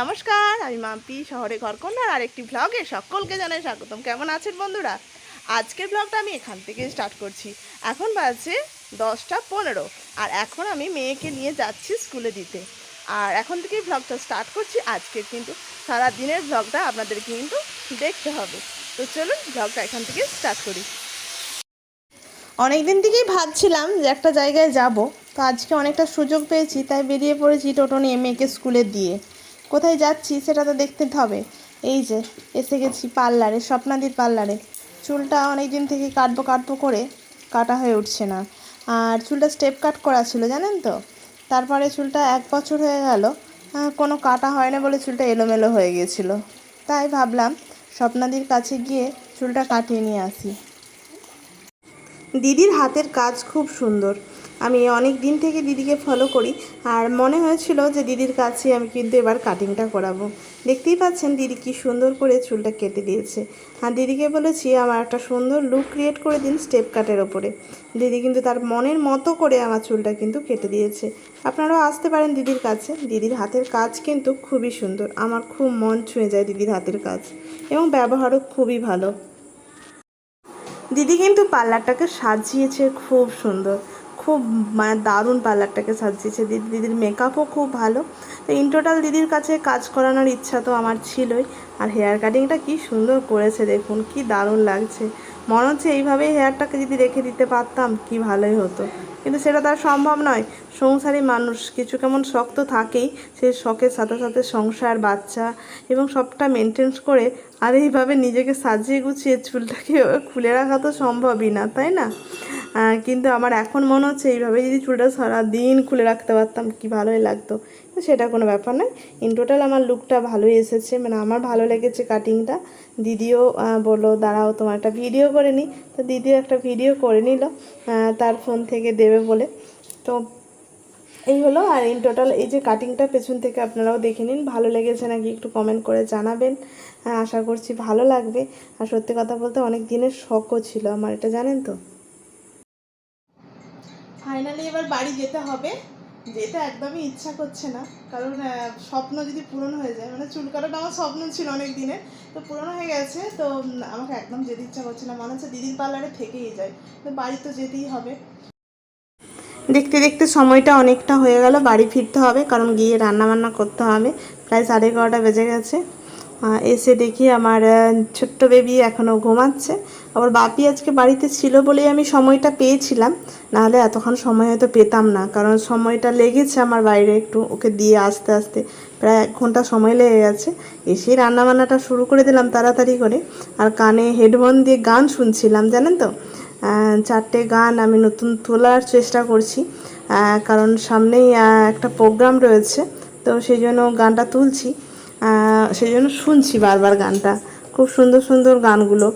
নমস্কার, আমি মাম্পি, শহরে ঘরকন্যার আর একটি ভ্লগে সকলকে জানাই স্বাগতম। কেমন আছেন বন্ধুরা? আজকের ব্লগটা আমি এখান থেকে স্টার্ট করছি। এখন বাজে দশটা পনেরো আর এখন আমি মেয়েকে নিয়ে যাচ্ছি স্কুলে দিতে। আর এখন থেকেই ব্লগটা স্টার্ট করছি। আজকের কিন্তু সারা দিনের ব্লগটা আপনাদেরকে কিন্তু দেখতে হবে। তো চলুন ব্লগটা এখান থেকে স্টার্ট করি। অনেক দিন থেকেই ভাবছিলাম যে একটা জায়গায় যাব। তো আজকে অনেকটা সুযোগ পেয়েছি, তাই বেরিয়ে পড়েছি টোটো নিয়ে মেয়েকে স্কুলে দিয়ে। কোথায় যাচ্ছি সেটা তো দেখতে হবে। এই যে, এসে গেছি পার্লারে, স্বপ্নাদির পার্লারে। চুলটা অনেক দিন থেকে কাটবো কাটবো করে কাটা হয়ে উঠছে না। আর চুলটা স্টেপ কাট করা ছিল, জানেন তো? তারপরে চুলটা এক বছর হয়ে গেল কোনো কাটা হয় না বলে চুলটা এলোমেলো হয়ে গিয়েছিল তাই ভাবলাম স্বপ্নাদির কাছে গিয়ে চুলটা কাটিয়ে নিয়ে আসি। দিদির হাতের কাজ খুব সুন্দর। আমি অনেক দিন থেকে দিদিকে ফলো করি, আর মনে হয়েছিল যে দিদির কাছে আমি কিন্তু এবার কাটিংটা করাবো। দেখতেই পাচ্ছেন দিদি কি সুন্দর করে চুলটা কেটে দিয়েছে। আর দিদিকে বলেছি, আমার একটা সুন্দর লুক ক্রিয়েট করে দিন স্টেপ কাটের ওপরে। দিদি কিন্তু তার মনের মতো করে আমার চুলটা কিন্তু কেটে দিয়েছে। আপনারাও আসতে পারেন দিদির কাছে। দিদির হাতের কাজ কিন্তু খুবই সুন্দর। আমার খুব মন ছুঁয়ে যায় দিদির হাতের কাজ এবং ব্যবহারও খুবই ভালো। দিদি কিন্তু পার্লারটাকে সাজিয়েছে খুব সুন্দর। খুব মানে দারুণ পার্লারটাকে সাজিয়েছে। দিদি দিদির মেকআপও খুব ভালো। তো ইন টোটাল দিদির কাছে কাজ করানোর ইচ্ছা তো আমার ছিলই। আর হেয়ার কাটিংটা কি সুন্দর করেছে দেখুন, কি দারুণ লাগছে। মনে হচ্ছে এইভাবেই হেয়ারটাকে যদি রেখে দিতে পারতাম, কি ভালোই হতো। কিন্তু সেটা তার সম্ভব নয়। সংসারী মানুষ, কিছু কেমন শখ তো থাকেই, সেই শখের সাথে সাথে সংসার, বাচ্চা এবং সবটা মেনটেন্স করে আর এইভাবে নিজেকে সাজিয়ে গুছিয়ে চুলটাকে খুলে রাখা তো সম্ভবই না, তাই না? কিন্তু আমার এখন মনে হচ্ছে এইভাবে যদি চুলটা সারাদিন খুলে রাখতে পারতাম, কি ভালোই লাগতো। সেটা কোনো ব্যাপার নয়। ইন টোটাল আমার লুকটা ভালোই এসেছে। মানে আমার ভালো লেগেছে কাটিংটা দিদিও বলল, দাঁড়াও, তোমার একটা ভিডিও করে নিই তো দিদিও একটা ভিডিও করে নিল তার ফোন থেকে দেবে বলে। তো এই হলো। আর ইন টোটাল এই যে কাটিংটা পেছন থেকে আপনারাও দেখে নিন। ভালো লেগেছে নাকি একটু কমেন্ট করে জানাবেন। আশা করছি ভালো লাগবে। আর সত্যি কথা বলতে অনেক দিনের শখও ছিল আমার, এটা জানেন তো? ফাইনালি এবার বাড়ি যেতে হবে। যেতে একদমই ইচ্ছা করছে না। কারণ স্বপ্ন যদি পূরণ হয়ে যায় মানে চুল কাটাটা আমার স্বপ্ন ছিল অনেক দিনের তো পূরণ হয়ে গেছে, তো আমাকে একদম যেতে ইচ্ছা করছে না। মনে হচ্ছে দিদির পার্লারে থেকেই যায়। তো বাড়ি তো যেতেই হবে। দেখতে দেখতে সময়টা অনেকটা হয়ে গেল। বাড়ি ফিরতে হবে, কারণ গিয়ে রান্না বান্না করতে হবে। প্রায় সাড়ে এগারোটা বেজে গেছে। এসে দেখি আমার ছোট্ট বেবি এখনও ঘুমাচ্ছে। আবার বাপি আজকে বাড়িতে ছিল বলেই আমি সময়টা পেয়েছিলাম। নাহলে এতক্ষণ সময় হয়তো পেতাম না, কারণ সময়টা লেগেছে আমার বাইরে একটু, ওকে দিয়ে আসতে আসতে প্রায় এক ঘণ্টা সময় লেগে গেছে। এসেই রান্নাবান্নাটা শুরু করে দিলাম তাড়াতাড়ি করে। আর কানে হেডফোন দিয়ে গান শুনছিলাম, জানেন তো? চারটে গান আমি নতুন তোলার চেষ্টা করছি। কারণ সামনেই একটা প্রোগ্রাম রয়েছে। তো সেই জন্য গানটা তুলছি। সেই জন্য শুনছি বারবার গানটা। খুব সুন্দর সুন্দর গানগুলো।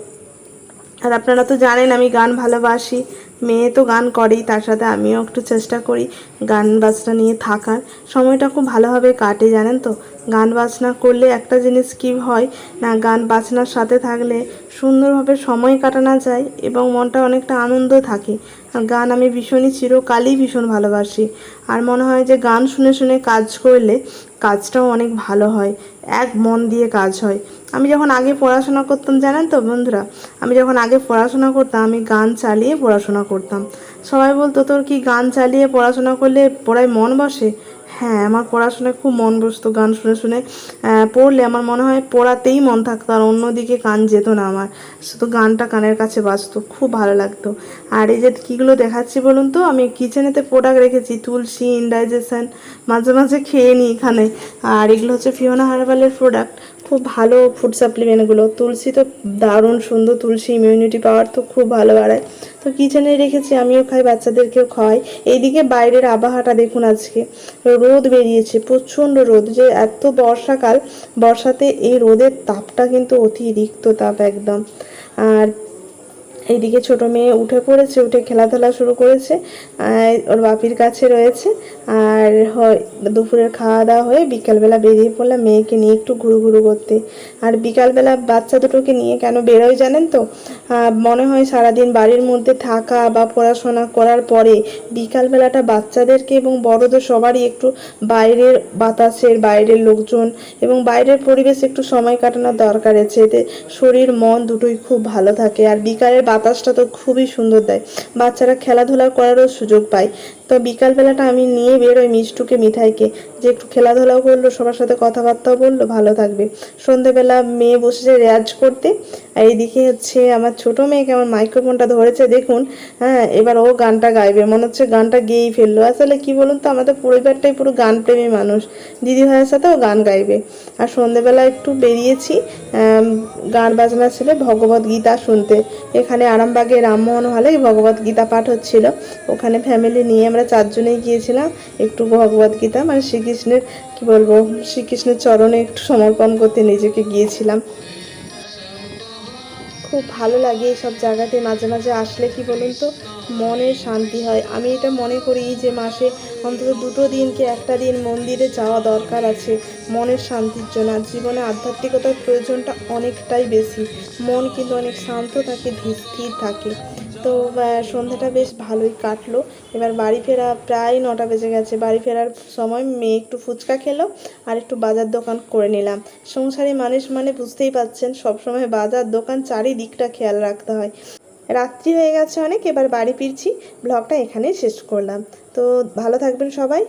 আর আপনারা তো জানেন আমি গান ভালোবাসি, মেয়ে তো গান করেই, তার সাথে আমিও একটু চেষ্টা করি গান বাজনা নিয়ে থাকার। সময়টা খুব ভালোভাবে কাটে, জানেন তো? গান বাজনা করলে একটা জিনিস কী হয় না, গান বাজনার সাথে থাকলে সুন্দরভাবে সময় কাটানো যায় এবং মনটা অনেকটা আনন্দ থাকে। আর গান আমি ভীষণই চিরকালই ভীষণ ভালোবাসি। আর মনে হয় যে গান শুনে শুনে কাজ করলে কাজটাও অনেক ভালো হয়, এক মন দিয়ে কাজ হয়। আমি যখন আগে পড়াশোনা করতাম, জানেন তো বন্ধুরা? আমি যখন আগে পড়াশোনা করতাম, আমি গান চালিয়ে পড়াশোনা করতাম। সবাই বলতো, তোর কি গান চালিয়ে পড়াশোনা করলে পড়ায় মন বসে? হ্যাঁ আমার পড়াশোনায় খুব মন বসতো, গান শুনে শুনে পড়লে আমার মনে হয় পড়াতেই মন থাকতো আর অন্যদিকে কান যেত না আমার। শুধু গানটা কানের কাছে বাজতো, খুব ভালো লাগতো। আর এই যে কীগুলো দেখাচ্ছি বলুন তো, আমি কিচেনেতে প্রোডাক্ট রেখেছি, তুলসী ইনডাইজেশান মাঝে মাঝে খেয়ে নিই এখানে। আর এগুলো হচ্ছে ফিওনা হার্বালের প্রোডাক্ট খুব ভালো ফুড সাপ্লিমেন্টগুলো তুলসী তো দারুণ সুন্দর তুলসী ইমিউনিটি পাওয়ার তো খুব ভালো বাড়ায়। তো কিচেনে রেখেছি, আমিও খাই, বাচ্চাদেরকেও খাওয়াই। এইদিকে বাইরের আবহাওয়াটা দেখুন আজকে। রোদ বেরিয়েছে, প্রচণ্ড রোদ। যে এত বর্ষাকাল, বর্ষাতে এই রোদের তাপটা কিন্তু অতিরিক্ত তাপ একদম। আর এইদিকে ছোট মেয়ে উঠে পড়েছে, উঠে খেলাধুলা শুরু করেছে ওর বাপির কাছে রয়েছে। আর দুপুরের খাওয়া দাওয়া হয়ে বিকালবেলা বেরিয়ে পড়লাম মেয়েকে নিয়ে একটু ঘুরু ঘুরু করতে। আর বিকালবেলা বাচ্চা দুটোকে নিয়ে কেন বেরোয় জানেন তো? মনে হয় সারাদিন বাড়ির মধ্যে থাকা বা পড়াশোনা করার পরে বিকালবেলাটা বাচ্চাদেরকে এবং বড়দের সবারই একটু বাইরের বাতাসের বাইরের লোকজন এবং বাইরের পরিবেশ একটু সময় কাটানোর দরকার আছে। এতে শরীর, মন দুটোই খুব ভালো থাকে। আর বিকালের বাতাসটা তো খুবই সুন্দর দেয়। বাচ্চারা খেলাধুলা করারও সুযোগ পায়। তো বিকালবেলাটা আমি নিয়ে বেরোই মিষ্টুকে, মিঠাইকে। যে একটু খেলাধুলাও করল, সবার সাথে কথাবার্তাও বলল, ভালো থাকবে। সন্ধেবেলা মেয়ে বসেছে রেয়াজ করতে। আর এইদিকে হচ্ছে আমার ছোট মেয়েকে আমার মাইক্রোফোনটা ধরেছে, দেখুন। হ্যাঁ এবার ও গানটা গাইবে। মনে হচ্ছে গানটা গেয়েই ফেলল। আসলে কি বলুন তো, আমাদের পরিবারটাই পুরো গানপ্রেমী মানুষ। দিদি ভাইয়ের সাথেও গান গাইবে। আর সন্ধেবেলা একটু বেরিয়েছি গান বাজনা ছিল ভগবত গীতা শুনতে। এখানে আরামবাগে রামমোহন হলে ভগবত গীতা পাঠ হচ্ছিল। ওখানে ফ্যামিলি নিয়ে আমরা চারজনেই গিয়েছিলাম, একটু ভগবত গীতা মানে শ্রীকৃষ্ণের, কি বলব, শ্রীকৃষ্ণের চরণে একটু সমর্পণ করতে নিজেকে গিয়েছিলাম। খুব ভালো লাগে এইসব জায়গাতে মাঝে মাঝে আসলে, কি বলুন তো মনের শান্তি হয়। আমি এটা মনে করি যে মাসে অন্তত দুটো দিনকে একটা দিন মন্দিরে যাওয়া দরকার আছে, মনের শান্তির জন্য। জীবনে আধ্যাত্মিকতার প্রয়োজনটা অনেকটাই বেশি। মন কিন্তু অনেক শান্ত থাকে ধীর থাকে। তো সন্ধ্যাটা বেশ ভালোই কাটলো। এবার বাড়ি ফেরা প্রায় নটা বেজে গেছে। বাড়ি ফেরার সময় মেয়ে একটু ফুচকা খেলো আর একটু বাজার দোকান করে নিলাম। সংসারী মানুষ মানে বুঝতেই পাচ্ছেন, সবসময় বাজার দোকান চারিদিকটা খেয়াল রাখতে হয়। রাত্রি হয়ে গেছে অনেক, এবার বাড়ি ফিরছি। ব্লগটা এখানেই শেষ করলাম। তো, ভালো থাকবেন সবাই।